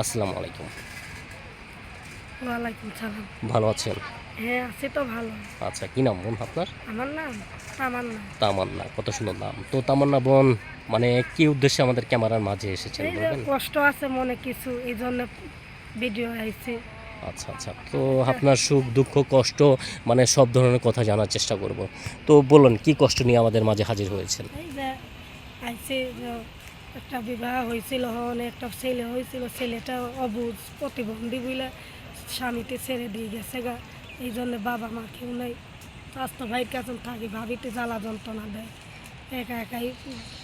আসসালামু আলাইকুম। ওয়ালাইকুম সালাম। ভালো আছেন? হ্যাঁ আছি তো ভালো। আচ্ছা কি নাম বোন আপনার? আমার নাম তামান্না। তামান্না কত সুন্দর নাম। তো তামান্না বোন মানে কি উদ্দেশ্যে আমাদের ক্যামেরার মাঝে এসেছেন বলবেন? কষ্ট আছে মনে কিছু এই জন্য ভিডিও আইছে। আচ্ছা আচ্ছা। তো আপনার সুখ দুঃখ কষ্ট মানে সব ধরনের কথা জানার চেষ্টা করব। তো বলুন কি কষ্ট নিয়ে আমাদের মাঝে হাজির হয়েছেন? এই যে আইছে একটা বিবাহ হয়েছিল হন একটা ছেলে হয়েছিল, ছেলেটা অবুজ, প্রতিবন্ধী বলে স্বামীতে ছেড়ে দিয়ে গেছে গা। এই জন্য বাবা মা কেউ নেই। স্বাস্থ্য ভাইয়ের কাছে থাকি, ভাবিতে জ্বালা যন্ত্রণা দেয়। একা একাই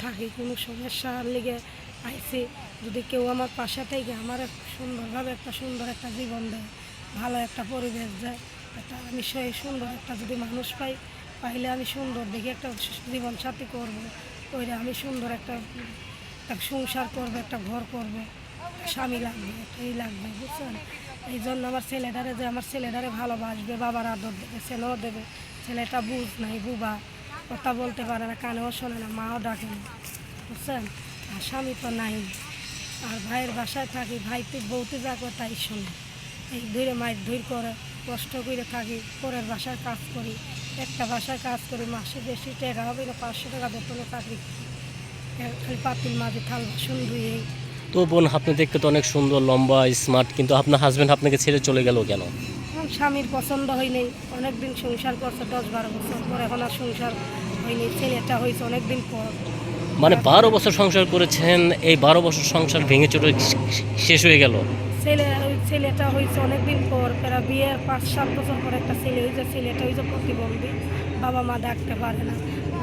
থাকি, কোনো সমস্যার লিগে আইসি যদি কেউ আমার পাশে থেকে আমার সুন্দরভাবে একটা সুন্দর একটা জীবন দেয়, ভালো একটা পরিবেশ দেয়, একটা আমি সেই সুন্দর একটা যদি মানুষ পাই, পাইলে আমি সুন্দর দেখে একটা জীবন সাথী করব। ওইটা আমি সুন্দর একটা একটা সংসার করবে, একটা ঘর করবে স্বামী লাগবে এই লাগবে বুঝছেন এই জন্য আমার ছেলেটারে যে আমার ছেলেটারে ভালোবাসবে, বাবার আদর দেবে, ছেলেও দেবে। ছেলেটা বুঝ নাই, বুবা। কথা বলতে পারে না, কানেও শোনে না, মাও ডাকে না বুঝছেন আর স্বামী তো নাই। আর ভাইয়ের বাসায় থাকি, ভাই তুই বউতে যা করে তাই শোনে। এই ধীরে মাইর ধীর করে, কষ্ট করে থাকি, পরের বাসায় কাজ করি, একটা বাসায় কাজ করি, মাসে বেশি টাকা হবে না, পাঁচশো টাকা বেতনে চাকরি পাতিল মাঝে থাল বাসন ধুয়ে তো বোন আপনি দেখতে তো অনেক সুন্দর লম্বা স্মার্ট কিন্তু আপনার হাজবেন্ড আপনাকে ছেড়ে চলে গেল কেন? স্বামীর পছন্দ হয়নি। অনেক দিন সংসার করছে দশ বারো বছর পর এখন আর সংসার হয়নি। ছেলেটা হয়েছে অনেক দিন পর। মানে বারো বছর সংসার করেছেন এই বারো বছর সংসার ভেঙে চলে শেষ হয়ে গেল? ছেলে ওই ছেলেটা হয়েছে অনেক দিন পর প্রায় বিয়ের পাঁচ সাত বছর পর একটা ছেলে হয়েছে। ছেলেটা হয়েছে প্রতিবন্ধী। বাবা মা ডাকতে পারে না।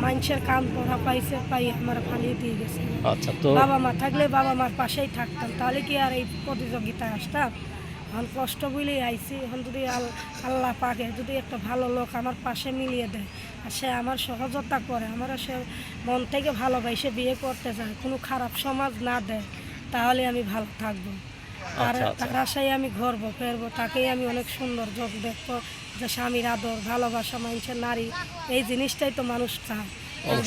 মানুষের কাম পড়া পাইছে পাই আমার ফালিয়ে দিয়ে গেছে। আচ্ছা তো বাবা মা থাকলে বাবা মার পাশেই থাকতাম তাহলে কি আর এই প্রতিযোগিতায় আসতাম? এখন কষ্ট বলেই আইছি এখন যদি আল- আল্লাহ পাকে যদি একটা ভালো লোক আমার পাশে মিলিয়ে দেয় আর সে আমার সহযোগিতা করে আমার সে মন থেকে ভালোবাসে বিয়ে করতে চায় কোনো খারাপ সমাজ না দেয় তাহলে আমি ভালো থাকব। তার আচ্ছা, আচ্ছা। তার আশায় আমি ঘরবো ফেরবো। তাকেই আমি অনেক সুন্দর যোগ দেখব যে স্বামীর আদর ভালোবাসা মানুষের নারী এই জিনিসটাই তো মানুষ চায়।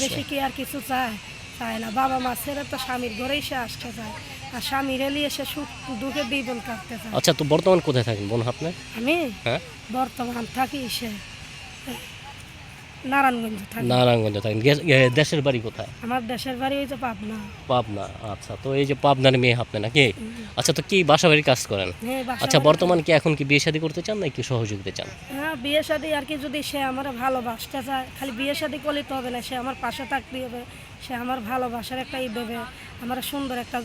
বেশি কি আর কিছু চায়? চায় না। বাবা মা ছেড়ে তো স্বামীর ঘরেই সে আসতে চায়। আর স্বামীর এলিয়ে সে সুখ দুঃখে জীবন কাটতে চায়। আচ্ছা তো বর্তমান কোথায় থাকেন? বোন আপনি। আমি? হ্যাঁ? বর্তমান থাকি সে। নারায়ণগঞ্জ থাকি। নারায়ণগঞ্জ থাকেন। দেশের বাড়ি কোথায়? আমার দেশের বাড়ি হয়েছে পাবনা। পাবনা। আচ্ছা তো এই যে পাবনার মেয়ে আপনি নাকি? আচ্ছা তো কি বাসা বাড়ি কাজ করেন? হ্যাঁ আচ্ছা বর্তমান কি এখন কি বিয়ে শাদী করতে চান নাকি সহযোগিতা চান? হ্যাঁ বিয়ে শাদি আর কি যদি সে আমার ভালোবাসতে চায় খালি বিয়ে শাদি করলে তো হবে না। সে আমার পাশে থাকতে হবে সে আমার ভালোবাসার একটা ই দেবে আমার সুন্দর একটা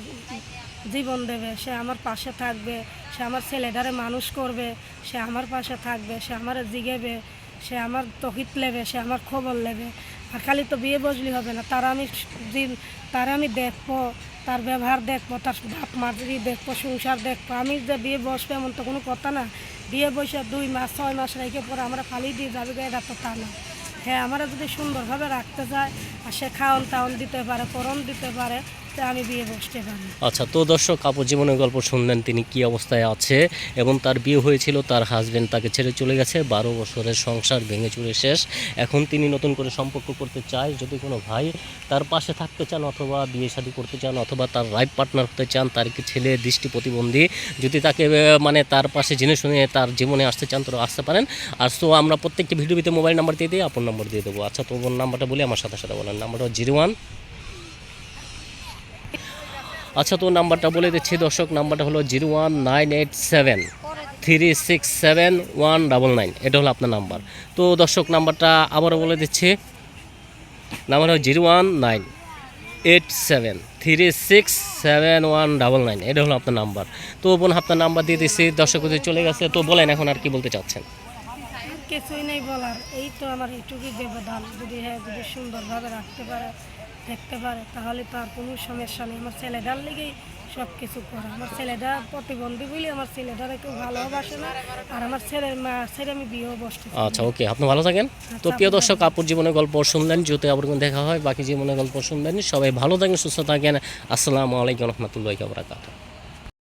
জীবন দেবে সে আমার পাশে থাকবে সে আমার ছেলেটারে মানুষ করবে সে আমার পাশে থাকবে সে আমার জিগেবে সে আমার তহিত নেবে সে আমার খবর নেবে আর খালি তো বিয়ে বসলি হবে না, তার আমি দিন, তার আমি দেখব, তার ব্যবহার দেখব, তার বাপ মাঝি দেখব, সংসার দেখব। আমি যে বিয়ে বসবো এমন তো কোনো কথা না। বিয়ে বসে দুই মাস, ছয় মাস রেখে পরে আমরা ফালি দিয়ে যাবে এটা তো তা না। হ্যাঁ আমরা যদি সুন্দরভাবে রাখতে চাই আর সে খাওয়ান টাউন দিতে পারে, পরন দিতে পারে আমি বিয়ে বসতে পারি। আচ্ছা তো দর্শক, আপু জীবনের গল্প শুনলেন, তিনি কি অবস্থায় আছে এবং তার বিয়ে হয়েছিল, তার হাজবেন্ড তাকে ছেড়ে চলে গেছে, বারো বছরের সংসার ভেঙে চুরে শেষ। এখন তিনি নতুন করে সম্পর্ক করতে চায়, যদি কোনো ভাই তার পাশে থাকতে চান অথবা বিয়ে শাদী করতে চান অথবা তার লাইফ পার্টনার হতে চান, তার কি ছেলে, দৃষ্টি প্রতিবন্ধী, যদি তাকে মানে তার পাশে জেনে শুনে তার জীবনে আসতে চান, তো আসতে পারেন। আর তো আমরা প্রত্যেকটি ভিডিওতে মোবাইল নাম্বার দিয়ে দিই, আপন নম্বর দিয়ে দেবো। আচ্ছা তো নাম্বারটা বলি, আমার সাথে সাথে বলেন। নাম্বারটা জিরো ওয়ান আচ্ছা তো নাম্বারটা বলে দিচ্ছি দর্শক, নাম্বারটা হলো zero one nine eight seven three six seven one double nine. এটা হলো আপনার নাম্বার। তো দর্শক, নাম্বারটা আবারও বলে দিচ্ছি। নাম্বার হলো zero one nine eight seven three six seven one double nine. এটা হলো আপনার নাম্বার। তো বোন, আপনার নাম্বার দিয়ে দিচ্ছি দর্শক চলে গেছে, তো বলেন এখন আর কি বলতে চাচ্ছেন। কিছুই নেই বলার। এই তো আমার এইটুকুই ব্যবধান। যদি হ্যাঁ যদি সুন্দরভাবে রাখতে পারে দেখতে পারে তাহলে তার কোনো সমস্যা নেই। আমার ছেলেটার লেগেই সব কিছু করে। আমার ছেলেটা প্রতিবন্ধী বলে আমার ছেলেটারে কেউ ভালোবাসে না আর আমার ছেলের মা ছেলে আমি বিয়েও বসতে আচ্ছা ওকে। আপনি ভালো থাকেন। তো প্রিয় দর্শক আপুর জীবনের গল্প শুনলেন যদি আবার দেখা হয় বাকি জীবনের গল্প শুনলেন সবাই ভালো থাকেন সুস্থ থাকেন। আসসালামু আলাইকুম রহমতুল্লাহ বরাকাতুহ।